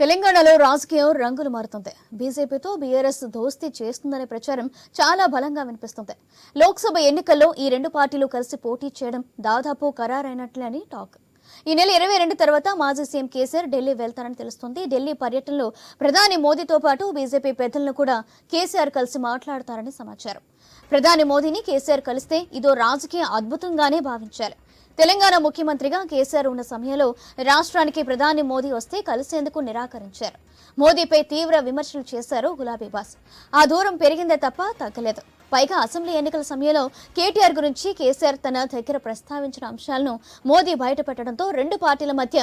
తెలంగాణలో రాజకీయం రంగులు మారుతుంది బీజేపీతో బీఆర్ఎస్ దోస్తీ చేస్తుందనే ప్రచారం చాలా బలంగా వినిపిస్తుంది లోక్సభ ఎన్నికల్లో ఈ రెండు పార్టీలు కలిసి పోటీ చేయడం దాదాపు ఖరారైనట్లని టాక్. ఈ నెల ఇరవై రెండు తర్వాత మాజీ సీఎం కేసీఆర్ ఢిల్లీ వెళ్తారని తెలుస్తుంది. ఢిల్లీ పర్యటనలో ప్రధాని మోదీతో పాటు బీజేపీ పెద్దలను కూడా కేసీఆర్ కలిసి మాట్లాడతారని సమాచారం. ప్రధాని మోదీని కేసీఆర్ కలిస్తే ఇదో రాజకీయ అద్భుతంగానే భావించారు తెలంగాణ ముఖ్యమంత్రిగా కేసీఆర్ ఉన్న సమయంలో రాష్ట్రానికి ప్రధాని మోదీ వస్తే కలిసేందుకు నిరాకరించారు. మోదీపై తీవ్ర విమర్శలు చేశారు గులాబీ బాస్. ఆ దూరం పెరిగిందే తప్ప తగ్గలేదు. పైగా అసెంబ్లీ ఎన్నికల సమయంలో కేటీఆర్ గురించి కేసీఆర్ తన దగ్గర ప్రస్తావించిన అంశాలను మోదీ బయటపెట్టడంతో రెండు పార్టీల మధ్య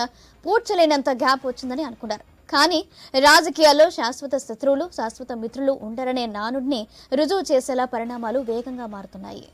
పూడ్చలేనంత గ్యాప్ వచ్చిందని అనుకున్నారు. కానీ రాజకీయాల్లో శాశ్వత శత్రువులు శాశ్వత మిత్రులు ఉండరనే నానుడిని రుజువు చేసేలా పరిణామాలు వేగంగా మారుతున్నాయి.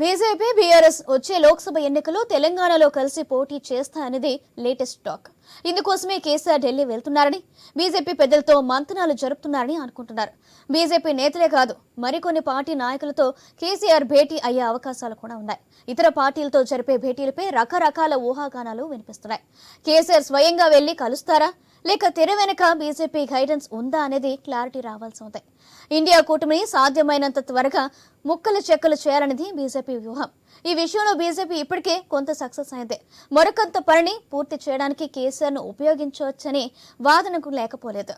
బీజేపీ బీఆర్ఎస్ వచ్చే లోక్సభ ఎన్నికలు తెలంగాణలో కలిసి పోటీ చేస్తాయనేది లేటెస్ట్ టాక్. ఇందుకోసమే కేసీఆర్ ఢిల్లీ వెళ్తున్నారని బీజేపీ పెద్దలతో మంతనాలు జరుపుతున్నారని అనుకుంటున్నారు. బీజేపీ నేతలే కాదు మరికొన్ని పార్టీ నాయకులతో కేసీఆర్ భేటీ అయ్యే అవకాశాలు కూడా ఉన్నాయి. ఇతర పార్టీలతో జరిపే భేటీలపై రకరకాల ఊహాగానాలు వినిపిస్తున్నాయి. కేసీఆర్ స్వయంగా వెళ్ళి కలుస్తారా? లేక తెర వెనుక బీజేపీ గైడెన్స్ ఉందా అనేది క్లారిటీ రావాల్సి ఉంది. ఇండియా కూటమిని సాధ్యమైనంత త్వరగా ముక్కలు చెక్కలు చేయాలనేది బీజేపీ వ్యూహం. ఈ విషయంలో బీజేపీ ఇప్పటికే కొంత సక్సెస్ అయింది. మరొకంత పనిని పూర్తి చేయడానికి కేసీఆర్ను ఉపయోగించవచ్చని వాదనకు లేకపోలేదు.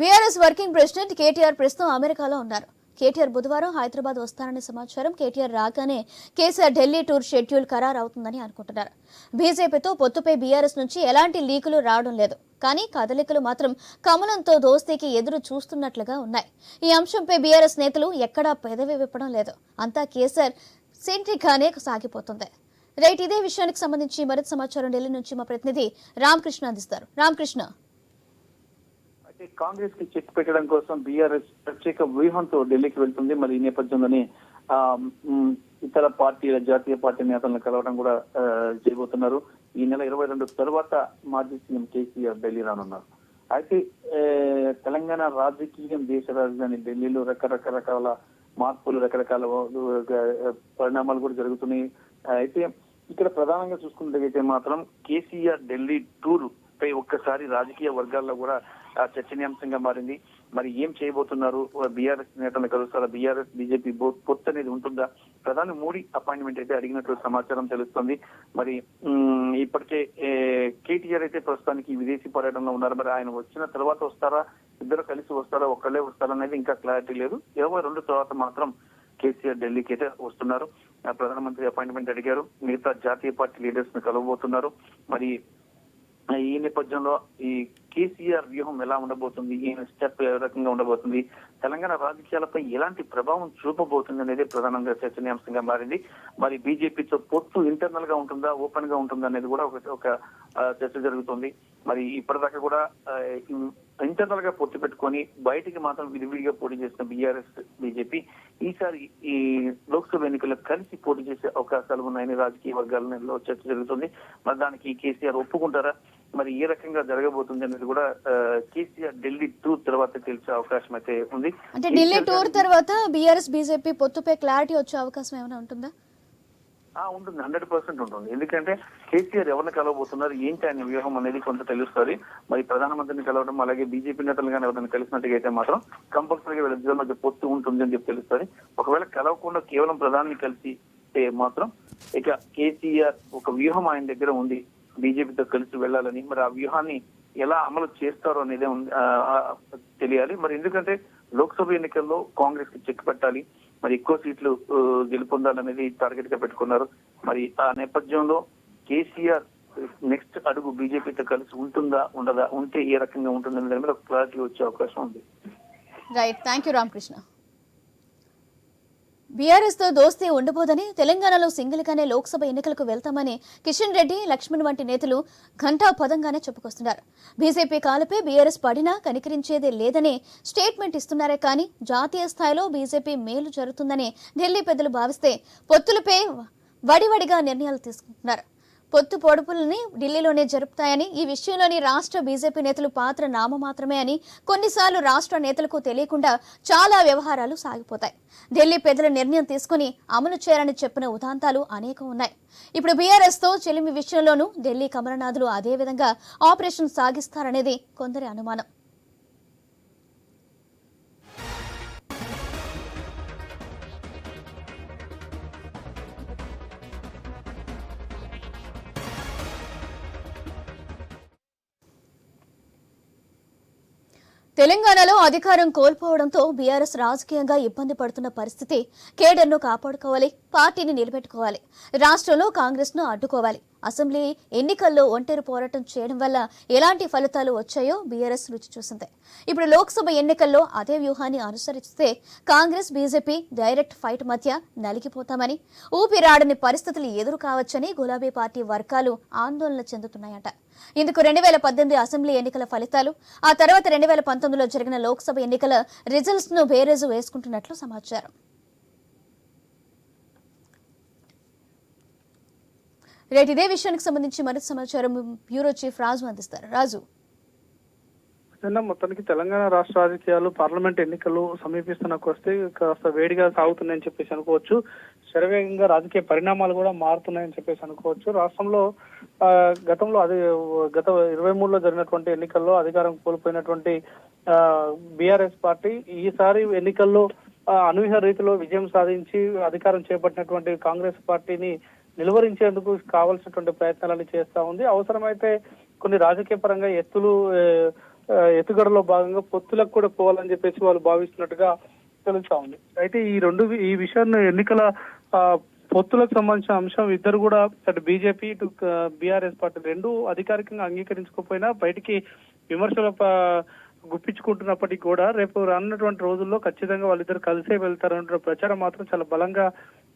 బీఆర్ఎస్ వర్కింగ్ ప్రెసిడెంట్ కేటీఆర్ ప్రస్తుతం అమెరికాలో ఉన్నారు. కేటీఆర్ బుధవారం హైదరాబాద్ వస్తారనే సమాచారం. కేటీఆర్ రాగానే కేసీఆర్ ఢిల్లీ టూర్ షెడ్యూల్ ఖరారు అవుతుందని అనుకుంటున్నారు. బీజేపీతో పొత్తుపై బీఆర్ఎస్ నుంచి ఎలాంటి లీకులు రావడం లేదు. కానీ కదలికలు మాత్రం కమలంతో దోస్తీకి ఎదురు చూస్తున్నట్లుగా ఉన్నాయి. ఈ అంశంపై బీఆర్ఎస్ నేతలు ఎక్కడా పెదవి విప్పడం లేదు. అంతా కేసీఆర్ సెంట్రిక్గానే సాగిపోతుంది. రైట్ ఇదే విషయానికి సంబంధించి మరింత సమాచారం. ఢిల్లీ నుంచి మా ప్రతినిధి రామకృష్ణ అందిస్తారు. రామకృష్ణ. కాంగ్రెస్కి చెక్ పెట్టడం కోసం బీఆర్ఎస్ ప్రత్యేక వ్యూహంతో ఢిల్లీకి వెళ్తుంది. మరి ఈ నేపథ్యంలోనే ఆ, ఇతర పార్టీల జాతీయ పార్టీ నేతలను కలవడం కూడా చేయబోతున్నారు. ఈ నెల ఇరవై రెండు తర్వాత మాజీ సీఎం కేసీఆర్ ఢిల్లీ రానున్నారు. అయితే తెలంగాణ రాజకీయం దేశ రాజధాని ఢిల్లీలో రకరకరకాల మార్పులు రకరకాల పరిణామాలు కూడా జరుగుతున్నాయి. అయితే ఇక్కడ ప్రధానంగా చూసుకున్నట్లయితే మాత్రం కేసీఆర్ ఢిల్లీ టూర్ పై ఒక్కసారి రాజకీయ వర్గాల్లో కూడా చర్చనీయాంశంగా మారింది. మరి ఏం చేయబోతున్నారు? బీఆర్ఎస్ నేతలను కలుస్తారా? బీఆర్ఎస్ బీజేపీ పొత్తు అనేది ఉంటుందా? ప్రధాని మోడీ అపాయింట్మెంట్ అయితే అడిగినట్లు సమాచారం తెలుస్తుంది. మరి ఇప్పటికే కేటీఆర్ అయితే ప్రస్తుతానికి విదేశీ పర్యటనలో ఉన్నారు. మరి ఆయన వచ్చిన తర్వాత వస్తారా? ఇద్దరు కలిసి వస్తారా? ఒక్కళ్ళే వస్తారా అనేది ఇంకా క్లారిటీ లేదు. ఇరవై రెండు తర్వాత మాత్రం కేసీఆర్ ఢిల్లీకి అయితే వస్తున్నారు. ప్రధానమంత్రి అపాయింట్మెంట్ అడిగారు. మిగతా జాతీయ పార్టీ లీడర్స్ని కలవబోతున్నారు. మరి ఈ నేపథ్యంలో ఈ కేసీఆర్ వ్యూహం ఎలా ఉండబోతుంది? ఈయన స్టెప్ ఏ రకంగా ఉండబోతుంది? తెలంగాణ రాజకీయాలపై ఎలాంటి ప్రభావం చూపబోతుంది అనేది ప్రధానంగా చర్చనీయాంశంగా మారింది. మరి బీజేపీతో పొత్తు ఇంటర్నల్గా ఉంటుందా ఓపెన్గా ఉంటుందా అనేది కూడా ఒక ఒక చర్చ జరుగుతుంది. మరి ఇప్పటిదాకా కూడా ఇంటర్నల్గా పొత్తు పెట్టుకొని బయటికి మాత్రం విడివిడిగా పోటీ చేసిన బీఆర్ఎస్ బీజేపీ ఈసారి ఈ లోక్సభ ఎన్నికల్లో కలిసి పోటీ చేసే అవకాశాలు ఉన్నాయని రాజకీయ వర్గాలలో చర్చ జరుగుతుంది. మరి దానికి కేసీఆర్ ఒప్పుకుంటారా? మరి ఏ రకంగా జరగబోతుంది అనేది కూడా కేసీఆర్ ఢిల్లీ టూర్ తర్వాత తెలిసే అవకాశం అయితే ఉంది. అంటే ఢిల్లీ టూర్ తర్వాత బీఆర్ఎస్ బీజేపీ పొత్తుపై క్లారిటీ వచ్చే అవకాశం ఏమైనా ఉంటుందా? ఆ, ఉంటుంది. హండ్రెడ్ పర్సెంట్ ఉంటుంది. ఎందుకంటే కేసీఆర్ ఎవరిని కలవబోతున్నారు ఏంటి ఆయన వ్యూహం అనేది కొంత తెలుస్తుంది. మరి ప్రధానమంత్రిని కలవడం అలాగే బీజేపీ నేతలు కానీ ఎవరైనా కలిసినట్టుగా అయితే మాత్రం కంపల్సరీగా వీళ్ళిద్దరి మధ్య పొత్తు ఉంటుంది అని చెప్పి తెలుస్తుంది. ఒకవేళ కలవకుండా కేవలం ప్రధాని కలిసి మాత్రం ఇక కేసీఆర్ ఒక వ్యూహం ఆయన దగ్గర ఉంది. బీజేపీతో కలిసి వెళ్ళాలని మరి ఆ వ్యూహాన్ని ఎలా అమలు చేస్తారో అనేది ఉంది- తెలియాలి. మరి ఎందుకంటే లోక్సభ ఎన్నికల్లో కాంగ్రెస్కి చెక్ పెట్టాలి మరి ఎక్కువ సీట్లు గెలుపొందాలనేది టార్గెట్గా పెట్టుకున్నారు. మరి ఆ నేపథ్యంలో కేసీఆర్ నెక్స్ట్ అడుగు బీజేపీతో కలిసి ఉంటుందా ఉండదా ఉంటే ఏ రకంగా ఉంటుందనే దాని మీద క్లారిటీ వచ్చే అవకాశం ఉంది. రైట్ థ్యాంక్ యూ రామకృష్ణ బీఆర్ఎస్తో దోస్తీ ఉండబోదని తెలంగాణలో సింగిల్ గానే లోక్సభ ఎన్నికలకు వెళ్తామని కిషన్ రెడ్డి లక్ష్మణ్ వంటి నేతలు ఘంటా పదంగానే చెప్పుకొస్తున్నారు. బీజేపీ కాలపై బీఆర్ఎస్ పడినా కనికరించేదే లేదని స్టేట్మెంట్ ఇస్తున్నారే కానీ జాతీయ స్థాయిలో బీజేపీ మేలు జరుగుతుందని ఢిల్లీ పెద్దలు భావిస్తే పొత్తులపై వడివడిగా నిర్ణయాలు తీసుకుంటున్నారు. పొత్తు పొడుపులని ఢిల్లీలోనే జరుపుతాయని ఈ విషయంలోని రాష్ట్ర బీజేపీ నేతలు పాత్ర నామమాత్రమే అని కొన్నిసార్లు రాష్ట్ర నేతలకు తెలియకుండా చాలా వ్యవహారాలు సాగిపోతాయి. ఢిల్లీ పెద్దల నిర్ణయం తీసుకుని అమలు చేయాలని చెప్పిన ఉదాంతాలు అనేకం ఉన్నాయి. ఇప్పుడు బీఆర్ఎస్తో చెలిమి విషయంలోనూ ఢిల్లీ కమలనాథులు అదే విధంగా ఆపరేషన్ సాగిస్తారనేది కొందరి అనుమానం. తెలంగాణలో అధికారం కోల్పోవడంతో బీఆర్ఎస్ రాజకీయంగా ఇబ్బంది పడుతున్న పరిస్థితి కేడర్ను కాపాడుకోవాలి పార్టీని నిలబెట్టుకోవాలి రాష్ట్రంలో కాంగ్రెస్ను అడ్డుకోవాలి. అసెంబ్లీ ఎన్నికల్లో ఒంటరి పోరాటం చేయడం వల్ల ఎలాంటి ఫలితాలు వచ్చాయో బీఆర్ఎస్ రుచి చూసింది. ఇప్పుడు లోక్సభ ఎన్నికల్లో అదే వ్యూహాన్ని అనుసరిస్తే కాంగ్రెస్ బీజేపీ డైరెక్ట్ ఫైట్ మధ్య నలిగిపోతామని ఊపిరాడని పరిస్థితులు ఎదురు కావచ్చని గులాబీ పార్టీ వర్గాలు ఆందోళన చెందుతున్నాయట. ఇందుకు రెండు వేల పద్దెనిమిది అసెంబ్లీ ఎన్నికల ఫలితాలు ఆ తర్వాత రెండు వేల పంతొమ్మిదిలో జరిగిన లోక్సభ ఎన్నికల రిజల్ట్స్ను బేరేజు వేసుకుంటున్నట్లు సమాచారం. రేటు ఇదే విషయానికి సంబంధించి మరింత సమాచారం బ్యూరో చీఫ్ రాజు అందిస్తారు. రాజు. నిన్న మొత్తానికి తెలంగాణ రాష్ట్ర రాజకీయాలు పార్లమెంట్ ఎన్నికలు సమీపిస్తున్నకు వస్తే కాస్త వేడిగా సాగుతున్నాయని చెప్పేసి అనుకోవచ్చు. శరవేగంగా రాజకీయ పరిణామాలు కూడా మారుతున్నాయని చెప్పేసి అనుకోవచ్చు. రాష్ట్రంలో ఆ, గతంలో అది గత ఇరవై మూడులో జరిగినటువంటి ఎన్నికల్లో అధికారం కోల్పోయినటువంటి బీఆర్ఎస్ పార్టీ ఈసారి ఎన్నికల్లో అనూహ్య రీతిలో విజయం సాధించి అధికారం చేపట్టినటువంటి కాంగ్రెస్ పార్టీని నిలువరించేందుకు కావాల్సినటువంటి ప్రయత్నాలని చేస్తా ఉంది. అవసరమైతే కొన్ని రాజకీయ పరంగా ఎత్తులు ఎత్తుగడలో భాగంగా పొత్తులకు కూడా పోవాలని చెప్పేసి వాళ్ళు భావిస్తున్నట్టుగా తెలుస్తా ఉంది. అయితే ఈ రెండు ఈ విషయాన్ని ఎన్నికల ఆ, పొత్తులకు సంబంధించిన అంశం ఇద్దరు కూడా అటు బీజేపీ ఇటు బీఆర్ఎస్ పార్టీ రెండు అధికారికంగా అంగీకరించకపోయినా బయటికి విమర్శల ప- గుప్పించుకుంటున్నప్పటికీ కూడా రేపు రానున్నటువంటి రోజుల్లో ఖచ్చితంగా వాళ్ళిద్దరు కలిసే వెళ్తారన్న ప్రచారం మాత్రం చాలా బలంగా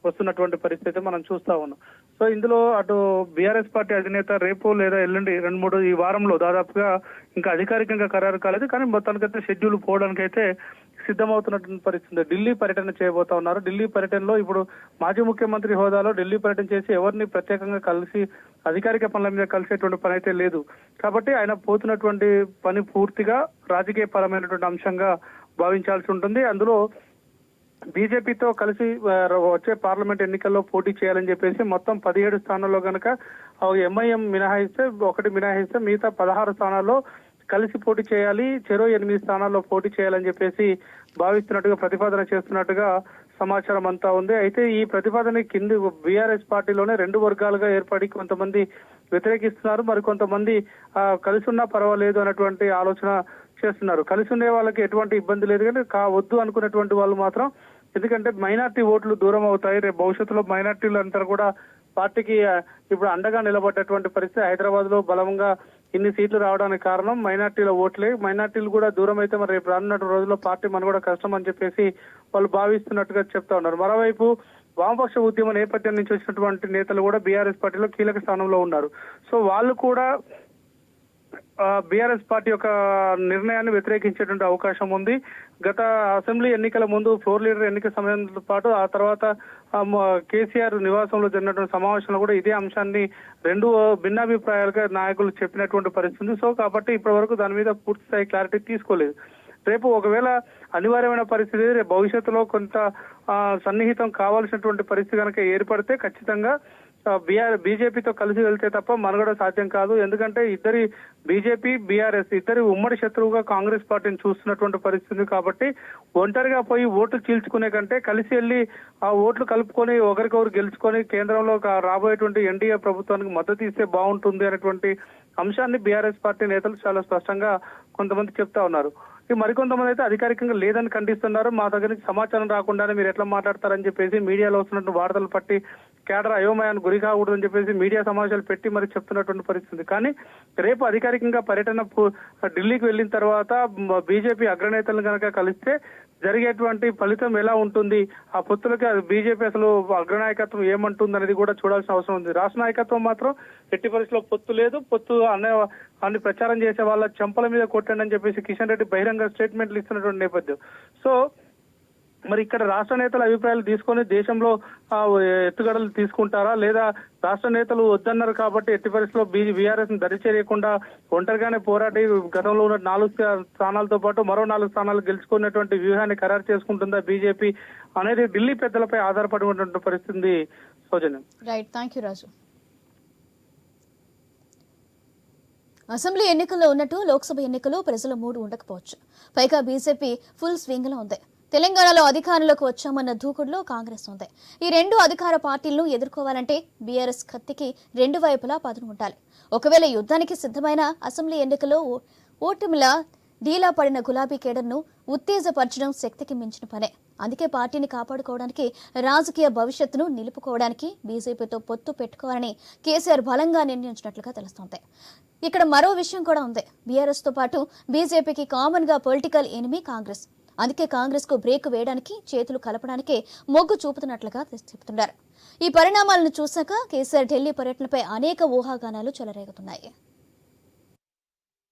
వస్తున్నటువంటి పరిస్థితి మనం చూస్తా ఉన్నాం. సో ఇందులో అటు బీఆర్ఎస్ పార్టీ అధినేత రేపు లేదా ఎల్లుండి రెండు మూడు ఈ వారంలో దాదాపుగా ఇంకా అధికారికంగా ఖరారు కాలేదు. కానీ మొత్తానికైతే షెడ్యూల్ పోవడానికి అయితే సిద్ధమవుతున్నటువంటి పరిస్థితి ఢిల్లీ పర్యటన చేయబోతా ఉన్నారు. ఢిల్లీ పర్యటనలో ఇప్పుడు మాజీ ముఖ్యమంత్రి హోదాలో ఢిల్లీ పర్యటన చేసి ఎవరిని ప్రత్యేకంగా కలిసి అధికారిక పనుల మీద కలిసేటువంటి పని అయితే లేదు. కాబట్టి ఆయన పోతున్నటువంటి పని పూర్తిగా రాజకీయ పరమైనటువంటి అంశంగా భావించాల్సి ఉంటుంది. అందులో బీజేపీతో కలిసి వచ్చే పార్లమెంట్ ఎన్నికల్లో పోటీ చేయాలని చెప్పేసి మొత్తం పదిహేడు స్థానాల్లో గనక ఎంఐఎం మినహాయిస్తే ఒకటి మినహాయిస్తే మిగతా పదహారు స్థానాల్లో కలిసి పోటీ చేయాలి చెరో ఎనిమిది స్థానాల్లో పోటీ చేయాలని చెప్పేసి భావిస్తున్నట్టుగా ప్రతిపాదన చేస్తున్నట్టుగా సమాచారం అంతా ఉంది. అయితే ఈ ప్రతిపాదన కింది బీఆర్ఎస్ పార్టీలోనే రెండు వర్గాలుగా ఏర్పడి కొంతమంది వ్యతిరేకిస్తున్నారు. మరి కొంతమంది కలిసి ఉన్నా పర్వాలేదు అన్నటువంటి ఆలోచన చేస్తున్నారు. కలిసి ఉండే వాళ్ళకి ఎటువంటి ఇబ్బంది లేదు కానీ కా వద్దు అనుకున్నటువంటి వాళ్ళు మాత్రం ఎందుకంటే మైనార్టీ ఓట్లు దూరం అవుతాయి. రేపు భవిష్యత్తులో మైనార్టీలు అంతా కూడా పార్టీకి ఇప్పుడు అండగా నిలబడ్డటువంటి పరిస్థితి హైదరాబాద్లో బలంగా ఇన్ని సీట్లు రావడానికి కారణం మైనార్టీల ఓట్లే. మైనార్టీలు కూడా దూరం అయితే మరి రేపు రానున్న రోజుల్లో పార్టీ మన కూడా కష్టం అని చెప్పేసి వాళ్ళు భావిస్తున్నట్టుగా చెప్తా ఉన్నారు. మరోవైపు వామపక్ష ఉద్యమ నేపథ్యం నుంచి వచ్చినటువంటి నేతలు కూడా బీఆర్ఎస్ పార్టీలో కీలక స్థానంలో ఉన్నారు. సో వాళ్ళు కూడా బీఆర్ఎస్ పార్టీ యొక్క నిర్ణయాన్ని వ్యతిరేకించేటువంటి అవకాశం ఉంది. గత అసెంబ్లీ ఎన్నికల ముందు ఫ్లోర్ లీడర్ ఎన్నిక సమయంతో పాటు ఆ తర్వాత కేసీఆర్ నివాసంలో జరిగినటువంటి సమావేశంలో కూడా ఇదే అంశాన్ని రెండు భిన్నాభిప్రాయాలుగా నాయకులు చెప్పినటువంటి పరిస్థితి ఉంది. సో కాబట్టి ఇప్పటి వరకు దాని మీద పూర్తి స్థాయి క్లారిటీ తీసుకోలేదు. రేపు ఒకవేళ అనివార్యమైన పరిస్థితి భవిష్యత్తులో కొంత ఆ, సన్నిహితం కావాల్సినటువంటి పరిస్థితి కనుక ఏర్పడితే ఖచ్చితంగా బీఆర్ బీజేపీతో కలిసి వెళ్తే తప్ప మనగడ సాధ్యం కాదు. ఎందుకంటే ఇద్దరి బీజేపీ బీఆర్ఎస్ ఇద్దరి ఉమ్మడి శత్రువుగా కాంగ్రెస్ పార్టీని చూస్తున్నటువంటి పరిస్థితి కాబట్టి ఒంటరిగా పోయి ఓట్లు చీల్చుకునే కంటే కలిసి వెళ్ళి ఆ ఓట్లు కలుపుకొని ఒకరికొకరు గెలుచుకొని కేంద్రంలో రాబోయేటువంటి ఎన్డీఏ ప్రభుత్వానికి మద్దతు ఇస్తే బాగుంటుంది అనేటువంటి అంశాన్ని బీఆర్ఎస్ పార్టీ నేతలు చాలా స్పష్టంగా కొంతమంది చెప్తా ఉన్నారు. ఈ మరికొంతమంది అయితే అధికారికంగా లేదని ఖండిస్తున్నారు. మా దగ్గర నుంచి సమాచారం రాకుండానే మీరు ఎట్లా మాట్లాడతారని చెప్పేసి మీడియాలో వస్తున్నటువంటి వార్తలు పట్టి కేడర్ అయోమయాన్ని గురి కాకూడదని చెప్పేసి మీడియా సమావేశాలు పెట్టి మరి చెప్తున్నటువంటి పరిస్థితి. కానీ రేపు అధికారికంగా పర్యటన ఢిల్లీకి వెళ్ళిన తర్వాత బీజేపీ అగ్రనేతలను కనుక కలిస్తే జరిగేటువంటి ఫలితం ఎలా ఉంటుంది? ఆ పొత్తులకి బీజేపీ అసలు అగ్రనాయకత్వం ఏమంటుంది అనేది కూడా చూడాల్సిన అవసరం ఉంది. రాష్ట్ర నాయకత్వం మాత్రం ఎట్టి పరిస్థితిలో పొత్తు లేదు. పొత్తు అనే అన్ని ప్రచారం చేసే వాళ్ళ చెంపల మీద కొట్టండి అని చెప్పేసి కిషన్ రెడ్డి బహిరంగ స్టేట్మెంట్లు ఇస్తున్నటువంటి నేపథ్యం. సో మరి ఇక్కడ రాష్ట్ర నేతల అభిప్రాయాలు తీసుకొని దేశంలో ఎత్తుగడలు తీసుకుంటారా? లేదా రాష్ట్ర నేతలు వద్దన్నారు కాబట్టి ఎట్టి పరిస్థితిలో బీఆర్ఎస్ దరి దరిచేయకుండా ఒంటరిగానే పోరాటి గతంలో ఉన్న నాలుగు స్థానాలతో పాటు మరో నాలుగు స్థానాలు గెలుచుకున్నటువంటి వ్యూహాన్ని ఖరారు చేసుకుంటుందా బీజేపీ అనేది ఢిల్లీ పెద్దలపై ఆధారపడి ఉన్నటువంటి పరిస్థితి సౌజన్యం. Right thank you Raju assembly ఎన్నికల్లో ఉన్నట్టు లోక్సభ ఎన్నికలు ప్రజల మూడు ఉండకపోవచ్చు. పైగా బీజేపీ ఫుల్ స్వింగ్లో ఉంది. తెలంగాణలో అధికారంలోకి వచ్చామన్న దూకుడులో కాంగ్రెస్ ఉంది. ఈ రెండు అధికార పార్టీలను ఎదుర్కోవాలంటే బీఆర్ఎస్ కత్తికి రెండు వైపులా పదును ఉండాలి. ఒకవేళ యుద్ధానికి సిద్ధమైన అసెంబ్లీ ఎన్నికల్లో ఓ- ఓటమిలా డీలా పడిన గులాబీ కేడర్ను ఉత్తేజపరచడం శక్తికి మించిన పనే. అందుకే పార్టీని కాపాడుకోవడానికి రాజకీయ భవిష్యత్తును నిలుపుకోవడానికి బీజేపీతో పొత్తు పెట్టుకోవాలని కేసీఆర్ బలంగా నిర్ణయించినట్లుగా తెలుస్తోంది. ఇక్కడ మరో విషయం కూడా ఉంది. బీఆర్ఎస్తో పాటు బీజేపీకి కామన్గా పొలిటికల్ ఎనిమి కాంగ్రెస్. అందుకే కాంగ్రెస్కు బ్రేక్ వేయడానికి చేతులు కలపడానికే మొగ్గు చూపుతున్నట్లుగా చెబుతున్నారు ఈ పరిణామాలను చూశాక కేసీఆర్ ఢిల్లీ పర్యటనపై అనేక ఊహాగానాలు చెలరేగుతున్నాయి.